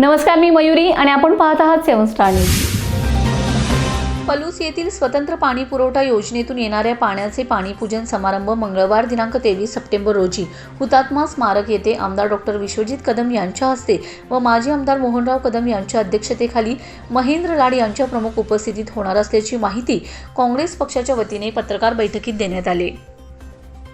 नमस्कार मी मयुरी आणि आपण पाहत आहात सेवन स्टार न्यूज. पलूस येथील स्वतंत्र पाणी पुरवठा योजनेतून येणाऱ्या पाण्याचे पाणीपूजन समारंभ मंगळवार दिनांक तेवीस सप्टेंबर रोजी. हुतात्मा स्मारक येथे आमदार डॉक्टर विश्वजित कदम यांच्या हस्ते व माजी आमदार मोहनराव कदम यांच्या अध्यक्षतेखाली महेंद्र लाड यांच्या प्रमुख उपस्थितीत होणार असल्याची माहिती काँग्रेस पक्षाच्या वतीने पत्रकार बैठकीत देण्यात आली.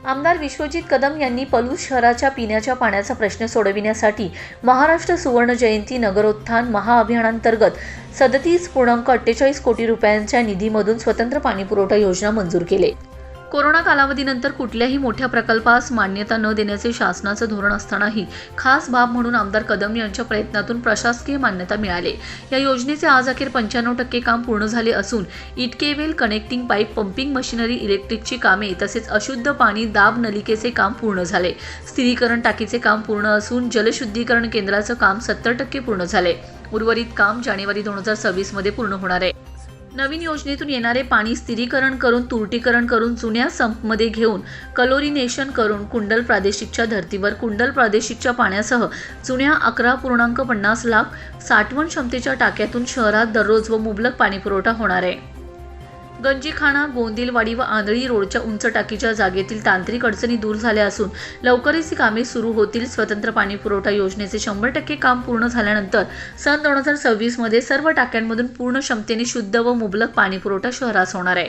आमदार विश्वजित कदम यांनी पलूस शहराच्या पिण्याच्या पाण्याचा प्रश्न सोडविण्यासाठी महाराष्ट्र सुवर्ण जयंती नगरोत्थान महाअभियानांतर्गत सदतीस पूर्णांक अठ्ठेचाळीस कोटी रुपयांच्या निधीमधून स्वतंत्र पाणीपुरवठा योजना मंजूर केले. कोरोना कालावधीनंतर कुठल्याही मोठ्या प्रकल्पास मान्यता न देण्याचे शासनाचं धोरण असतानाही खास बाब म्हणून आमदार कदम यांच्या प्रयत्नातून प्रशासकीय मान्यता मिळाली. या योजनेचे आज अखेर पंच्याण्णव टक्के काम पूर्ण झाले असून intake well connecting pipe pumping machinery इलेक्ट्रिकची कामे तसेच अशुद्ध पाणी दाब नलिकेचे काम पूर्ण झाले. स्थिरीकरण टाकीचे काम पूर्ण असून जलशुद्धीकरण केंद्राचं काम सत्तर टक्के पूर्ण झाले. उर्वरित काम जानेवारी दोन हजार सव्वीसमध्ये पूर्ण होणार आहे. नवीन योजनेतून येणारे पाणी स्थिरीकरण करून तुरटीकरण करून जुन्या संपमध्ये घेऊन कलोरिनेशन करून कुंडल प्रादेशिकच्या धर्तीवर कुंडल प्रादेशिकच्या पाण्यासह जुन्या अकरा पूर्णांक पन्नास लाख साठवण क्षमतेच्या टाक्यातून शहरात दररोज व मुबलक पाणीपुरवठा होणार आहे. गंजीखाना गोंदिलवाडी व आंधळी रोडच्या उंच टाकीच्या जागेतील तांत्रिक अडचणी दूर झाल्या असून लवकरच ही कामे सुरू होतील. स्वतंत्र पाणी पुरवठा योजनेचे शंभर टक्के काम पूर्ण झाल्यानंतर सन दोन हजार सव्वीसमध्ये सर्व टाक्यांमधून पूर्ण क्षमतेने शुद्ध व मुबलक पाणी पुरवठा शहरास होणार आहे.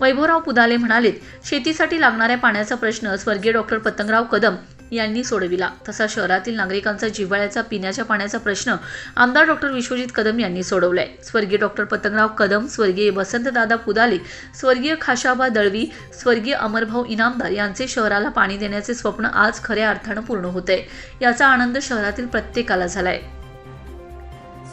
वैभवराव पुदाले म्हणालेत शेतीसाठी लागणाऱ्या पाण्याचा प्रश्न स्वर्गीय डॉक्टर पतंगराव कदम यांनी सोडविला. तसा शहरातील नागरिकांचा जिव्हाळ्याचा पिण्याच्या पाण्याचा प्रश्न आमदार डॉक्टर विश्वजित कदम यांनी सोडवलाय. स्वर्गीय डॉक्टर पतंगराव कदम स्वर्गीय वसंतदादा पुदाले स्वर्गीय खाशाबा दळवी स्वर्गीय अमरभाऊ इनामदार यांचे शहराला पाणी देण्याचे स्वप्न आज खऱ्या अर्थानं पूर्ण होते याचा आनंद शहरातील प्रत्येकाला झालाय.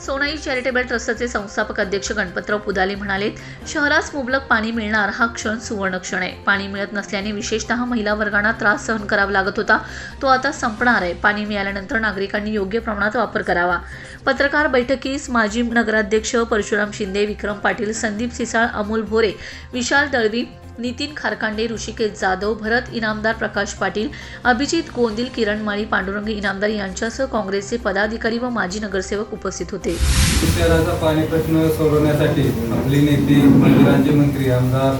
सोनाई चॅरिटेबल ट्रस्टचे संस्थापक अध्यक्ष गणपतराव पुदाले म्हणालेत शहरास मुबलक पाणी मिळणार हा क्षण सुवर्ण क्षण आहे. पाणी मिळत नसल्याने विशेषतः महिला वर्गांना त्रास सहन करावा लागत होता. तो आता संपणार आहे. पाणी मिळाल्यानंतर नागरिकांनी योग्य प्रमाणात वापर करावा. पत्रकार बैठकीस माजी नगराध्यक्ष परशुराम शिंदे विक्रम पाटील संदीप सिसाळ अमोल भोरे विशाल दळवी नितीन खारकांडे ऋषिकेश जाधव भरत इनामदार प्रकाश पाटील अभिजित गोंदिल किरण माळी पांडुरंग इनामदार यांच्यासह काँग्रेसचे पदाधिकारी व माजी नगरसेवक उपस्थित होते. शहराचा पाणी प्रश्न सोडवण्यासाठी आपले नेते माजी राज्यमंत्री आमदार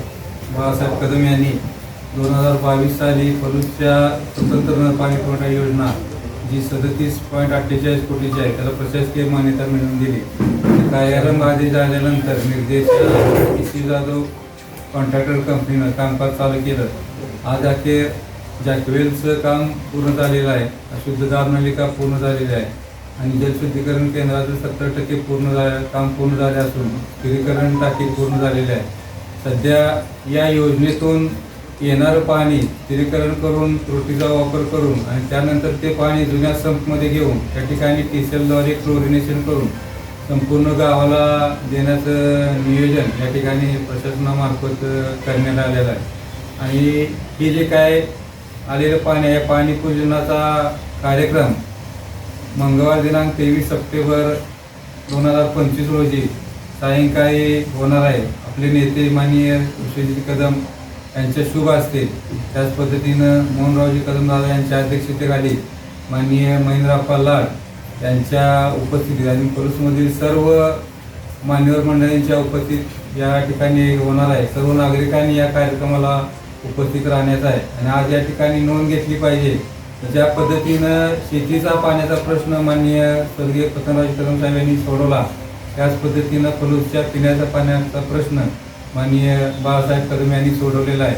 बाळासाहेब कदम यांनी दोन हजार बावीस साली फलूसच्या स्वतंत्र पाणी पुरवठा योजना जी सदतीस पॉईंट अठ्ठेचाळीस कोटीची आहे त्याला प्रशासकीय मान्यता मिळवून दिली. कार्यारंभ आदेश झाल्यानंतर निर्देश जाधव कॉन्ट्रॅक्टर कंपनीनं कामकाज चालू केलं. आज अखेर जॅकवेलचं काम पूर्ण झालेलं आहे. अशुद्ध दाब नलिका पूर्ण झालेली आहे. आणि जलशुद्धीकरण केंद्राचं सत्तर टक्के पूर्ण झालं काम पूर्ण झाले असून स्थिरीकरण टाकी पूर्ण झालेले आहे. सध्या या योजनेतून येणारं पाणी स्थिरीकरण करून त्रुटीचा वापर करून आणि त्यानंतर ते पाणी जुन्या संपमध्ये घेऊन त्या ठिकाणी टीसेलद्वारे क्लोरिनेशन करून संपूर्ण गावाला देण्याचं नियोजन या ठिकाणी प्रशासनामार्फत करण्यात आलेलं आहे. आणि हे जे काय आलेलं पाणी आहे पाणी पूजनाचा कार्यक्रम मंगळवार दिनांक तेवीस सप्टेंबर दोन हजार पंचवीस रोजी सायंकाळी होणार आहे. आपले नेते माननीय विश्वजित कदम यांच्या शुभ असते त्याच पद्धतीनं मोहनरावजी कदम दादा यांच्या अध्यक्षतेखाली माननीय महेंद्रप्पा लाड त्यांच्या उपस्थितीत आणि पलूसमधील सर्व मान्यवर मंडळींच्या उपस्थित या ठिकाणी होणार आहे. सर्व नागरिकांनी या कार्यक्रमाला उपस्थित राहण्याचा आहे. आणि आज या ठिकाणी नोंद घेतली पाहिजे. ज्या पद्धतीनं शेतीचा पाण्याचा प्रश्न माननीय स्वर्गीय पतंगराज कदम साहेब यांनी सोडवला त्याच पद्धतीनं पलूसच्या पिण्याचा पाण्याचा प्रश्न माननीय बाळासाहेब कदम यांनी सोडवलेला आहे.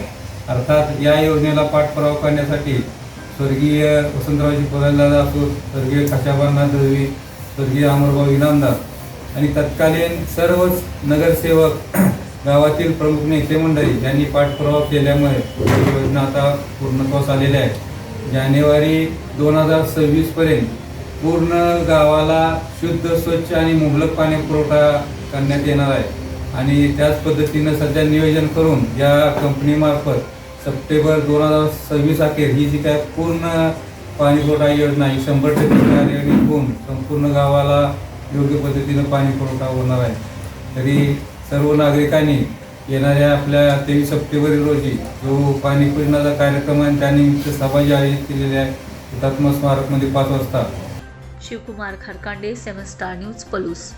अर्थात या योजनेला पाठपुरावा करण्यासाठी स्वर्गीय वसंतरावजी पदाला असो स्वर्गीय खशाबांना दळवी स्वर्गीय अमरभाऊ इनामदार आणि तत्कालीन सर्वच नगरसेवक गावातील प्रमुख नेते मंडळी यांनी पाठपुरावा केल्यामुळे योजना आता पूर्णत्वास आलेल्या आहे. जानेवारी दोन हजार सव्वीसपर्यंत पूर्ण गावाला शुद्ध स्वच्छ आणि मुबलक पाणी पुरवठा करण्यात येणार आहे. आणि त्याच पद्धतीनं सध्या नियोजन करून या कंपनीमार्फत सप्टेंबर दोन हजार सव्वीस अखेर ही जी काय पूर्ण पाणी पुरवठा योजना ही शंभर टक्के कार्यान्वित होऊन संपूर्ण गावाला योग्य पद्धतीनं पाणी पुरवठा होणार आहे. तरी सर्व नागरिकांनी येणाऱ्या आपल्या तेवीस सप्टेंबर रोजी जो पाणी पूजनाचा कार्यक्रम आहे त्यानिमित्त सभा जी आयोजित केलेली आहे. हुतात्मा स्मारकमध्ये पाच वाजता. Shivkumar Kharkande seven star news Palus.